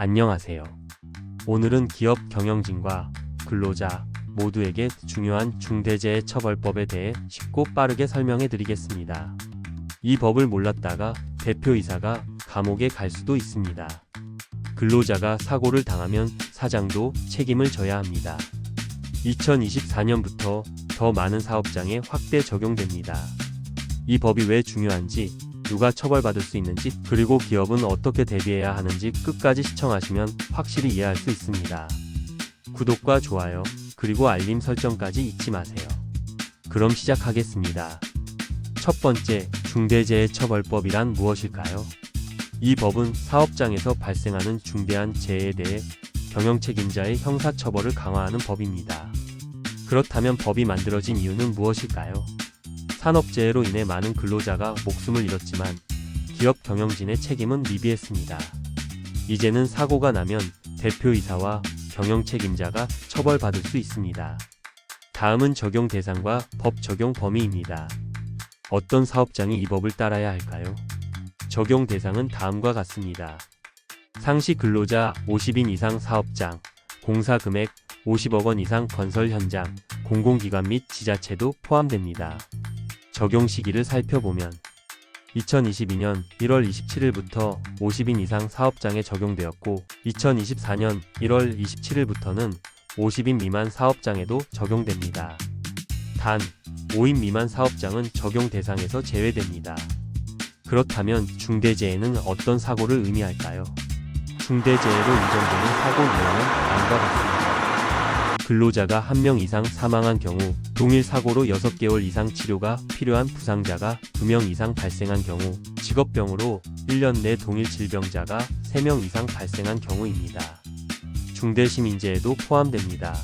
안녕하세요. 오늘은 기업 경영진과 근로자 모두에게 중요한 중대재해 처벌법에 대해 쉽고 빠르게 설명해 드리겠습니다. 이 법을 몰랐다가 대표이사가 감옥에 갈 수도 있습니다. 근로자가 사고를 당하면 사장도 책임을 져야 합니다. 2024년부터 더 많은 사업장에 확대 적용됩니다. 이 법이 왜 중요한지, 누가 처벌받을 수 있는지, 그리고 기업은 어떻게 대비해야 하는지 끝까지 시청하시면 확실히 이해할 수 있습니다. 구독과 좋아요, 그리고 알림 설정까지 잊지 마세요. 그럼 시작하겠습니다. 첫 번째, 중대재해처벌법이란 무엇일까요? 이 법은 사업장에서 발생하는 중대한 재해에 대해 경영 책임자의 형사처벌을 강화하는 법입니다. 그렇다면 법이 만들어진 이유는 무엇일까요? 산업재해로 인해 많은 근로자가 목숨을 잃었지만 기업 경영진의 책임은 미비했습니다. 이제는 사고가 나면 대표이사와 경영 책임자가 처벌받을 수 있습니다. 다음은 적용 대상과 법 적용 범위입니다. 어떤 사업장이 이 법을 따라야 할까요? 적용 대상은 다음과 같습니다. 상시 근로자 50인 이상 사업장, 공사 금액 50억 원 이상 건설 현장, 공공기관 및 지자체도 포함됩니다. 적용 시기를 살펴보면 2022년 1월 27일부터 50인 이상 사업장에 적용되었고 2024년 1월 27일부터는 50인 미만 사업장에도 적용됩니다. 단 5인 미만 사업장은 적용 대상에서 제외됩니다. 그렇다면 중대재해는 어떤 사고를 의미할까요? 중대재해로 인정되는 사고 유형은 다음과 같습니다. 근로자가 한명 이상 사망한 경우, 동일 사고로 6개월 이상 치료가 필요한 부상자가 2명 이상 발생한 경우, 직업병으로 1년 내 동일 질병자가 3명 이상 발생한 경우입니다. 중대시민재해도 포함됩니다.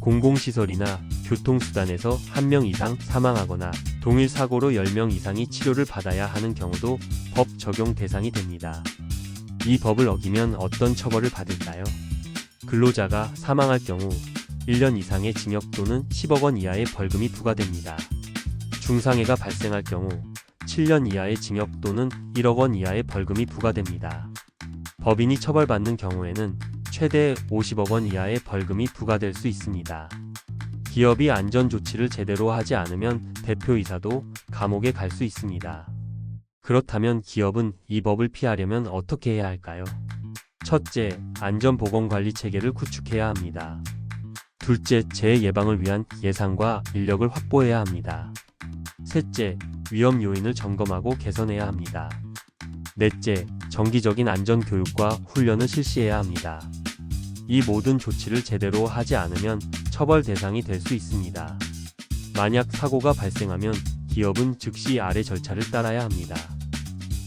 공공시설이나 교통수단에서 한명 이상 사망하거나 동일 사고로 10명 이상이 치료를 받아야 하는 경우도 법 적용 대상이 됩니다. 이 법을 어기면 어떤 처벌을 받을까요? 근로자가 사망할 경우 1년 이상의 징역 또는 10억 원 이하의 벌금이 부과됩니다. 중상해가 발생할 경우 7년 이하의 징역 또는 1억 원 이하의 벌금이 부과됩니다. 법인이 처벌받는 경우에는 최대 50억 원 이하의 벌금이 부과될 수 있습니다. 기업이 안전 조치를 제대로 하지 않으면 대표이사도 감옥에 갈 수 있습니다. 그렇다면 기업은 이 법을 피하려면 어떻게 해야 할까요? 첫째, 안전보건관리 체계를 구축해야 합니다. 둘째, 재해 예방을 위한 예산과 인력을 확보해야 합니다. 셋째, 위험 요인을 점검하고 개선해야 합니다. 넷째, 정기적인 안전 교육과 훈련을 실시해야 합니다. 이 모든 조치를 제대로 하지 않으면 처벌 대상이 될 수 있습니다. 만약 사고가 발생하면 기업은 즉시 아래 절차를 따라야 합니다.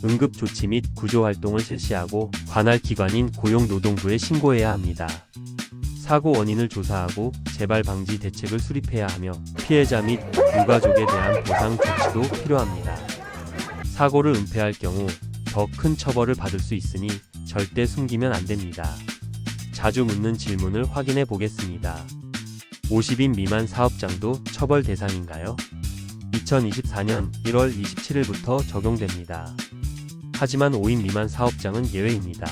응급 조치 및 구조 활동을 실시하고 관할 기관인 고용노동부에 신고해야 합니다. 사고 원인을 조사하고 재발 방지 대책을 수립해야 하며 피해자 및 유가족에 대한 보상 조치도 필요합니다. 사고를 은폐할 경우 더 큰 처벌을 받을 수 있으니 절대 숨기면 안 됩니다. 자주 묻는 질문을 확인해 보겠습니다. 50인 미만 사업장도 처벌 대상인가요? 2024년 1월 27일부터 적용됩니다. 하지만 5인 미만 사업장은 예외입니다.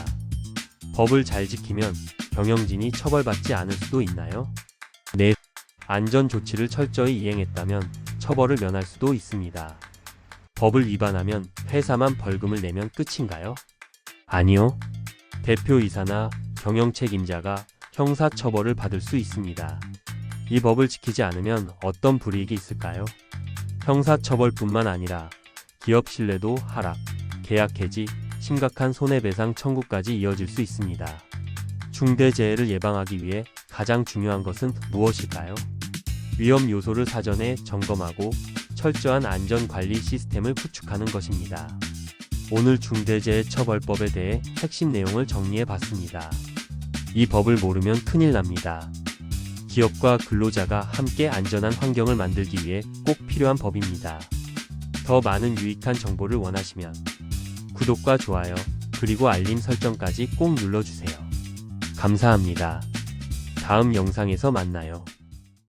법을 잘 지키면 경영진이 처벌받지 않을 수도 있나요? 네. 안전 조치를 철저히 이행했다면 처벌을 면할 수도 있습니다. 법을 위반하면 회사만 벌금을 내면 끝인가요? 아니요. 대표이사나 경영 책임자가 형사 처벌을 받을 수 있습니다. 이 법을 지키지 않으면 어떤 불이익이 있을까요? 형사 처벌뿐만 아니라 기업 신뢰도 하락, 계약 해지, 심각한 손해배상 청구까지 이어질 수 있습니다. 중대재해를 예방하기 위해 가장 중요한 것은 무엇일까요? 위험 요소를 사전에 점검하고 철저한 안전관리 시스템을 구축하는 것입니다. 오늘 중대재해처벌법에 대해 핵심 내용을 정리해 봤습니다. 이 법을 모르면 큰일 납니다. 기업과 근로자가 함께 안전한 환경을 만들기 위해 꼭 필요한 법입니다. 더 많은 유익한 정보를 원하시면 구독과 좋아요, 그리고 알림 설정까지 꼭 눌러주세요. 감사합니다. 다음 영상에서 만나요.